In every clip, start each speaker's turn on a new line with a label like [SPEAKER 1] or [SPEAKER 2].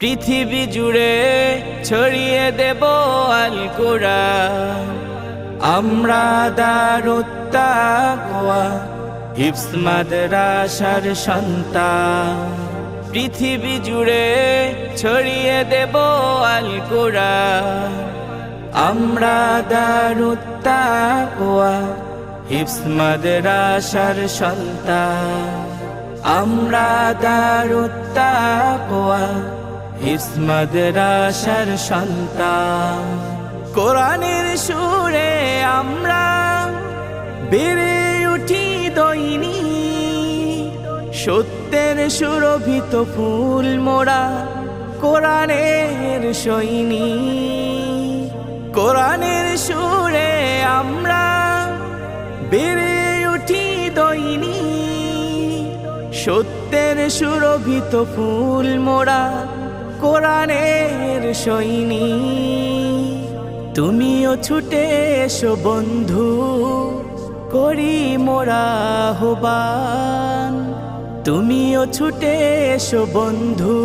[SPEAKER 1] পৃথিবী জুড়ে ছড়িয়ে দেব আল কোরআন। আমরা দারুত্তাকওয়া হিফস মাদ্রাসার সন্তান। পৃথিবী জুড়ে ছড়িয়ে দেব আল কোরআন। আমরা দারুত্তাকওয়া হিফস মাদ্রাসার সন্তান। আমরা দারুত্তাকওয়া হিফস মাদ্রাসার সন্তান। কোরআনের সুরে আমরা বেড়ে উঠি দৈনি সত্যের সুরভিত ফুল মোড়া কোরআনের সৈনী কোরআনের সুরে আমরা বেড়ে উঠি দৈনি সত্যের সুরভিত ফুল মোড়া কোরআনের সৈনী। তুমিও ছুটে এসো বন্ধু, করি মোরা হবান তুমিও ছুটে এসো বন্ধু,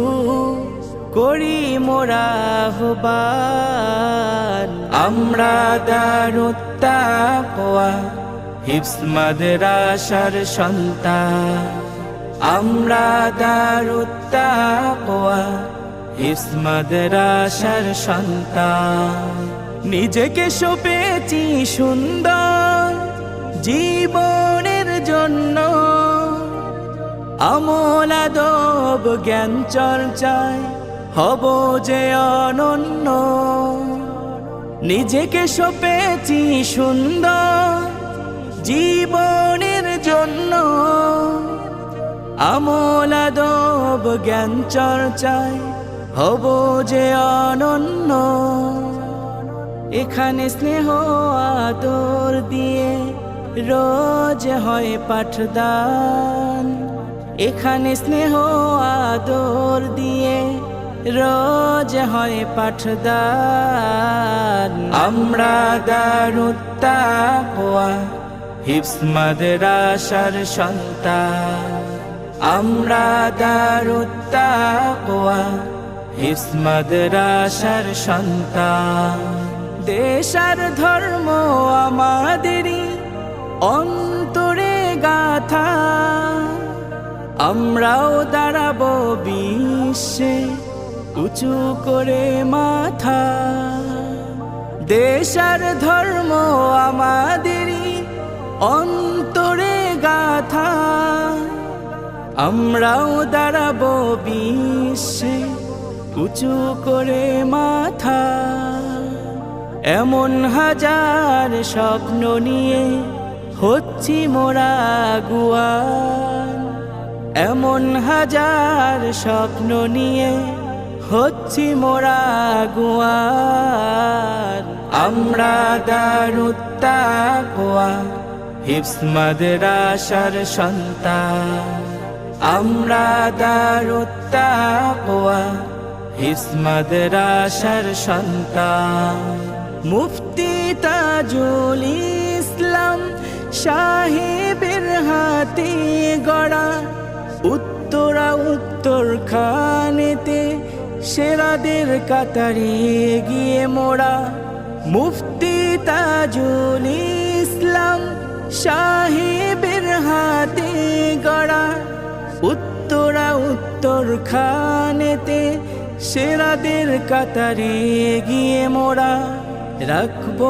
[SPEAKER 1] করি মোরা হবান আমরা দারুত্তাকওয়া হিফস মাদ্রাসার সন্তান। আমরা দারুত্তাকওয়া হিফস মাদ্রাসার সন্তান। নিজেকে সপেছি সুন্দর জীবনের জন্য। আমল, আদব, জ্ঞান, চর্চায় হব যে অনন্য। নিজেকে সপেছি সুন্দর জীবনের জন্য। আমল, আদব, জ্ঞান, চর্চায় হব যে অনন্য, এখানে স্নেহ আদর দিয়ে রোজ হয় পাঠদান। এখানে স্নেহ আদর দিয়ে রোজ হয় পাঠদান। আমরা দারুত্তাকওয়া হিফস মাদ্রাসার সন্তান। আমরা দারুত্তাকওয়া হিফস মাদ্রাসার সন্তান। দেশার ধর্ম আমাদেরই অন্তরে গাথা। আমরাও দাঁড়াবো বিশ্বে উঁচু করে মাথা। দেশার ধর্ম আমাদেরই অন্তরে গাথা। আমরাও দাঁড়াবো বিশ্বে উঁচু করে মাথা, এমন হাজার স্বপ্ন নিয়ে হচ্ছি মোরা গুয়ান। এমন হাজার স্বপ্ন নিয়ে হচ্ছি মোরা গুয়ান। আমরা দারুত্তা গোয়া হিফস মাদ্রাসার সন্তান। আমরা দারুত্তাকওয়া হিফস মাদ্রাসার সন্তান। মুফতি তাজুল ইসলাম সাহেবের হাতে গড়া। উত্তরা উত্তর খানেতে সেরাদের কাতারে গিয়ে মোড়া। মুফতি তাজুল ইসলাম সাহেবের হাতে গড়া। উত্তরা উত্তর খানেতে সেরাদের কাতারে গিয়ে মোড়া রাখব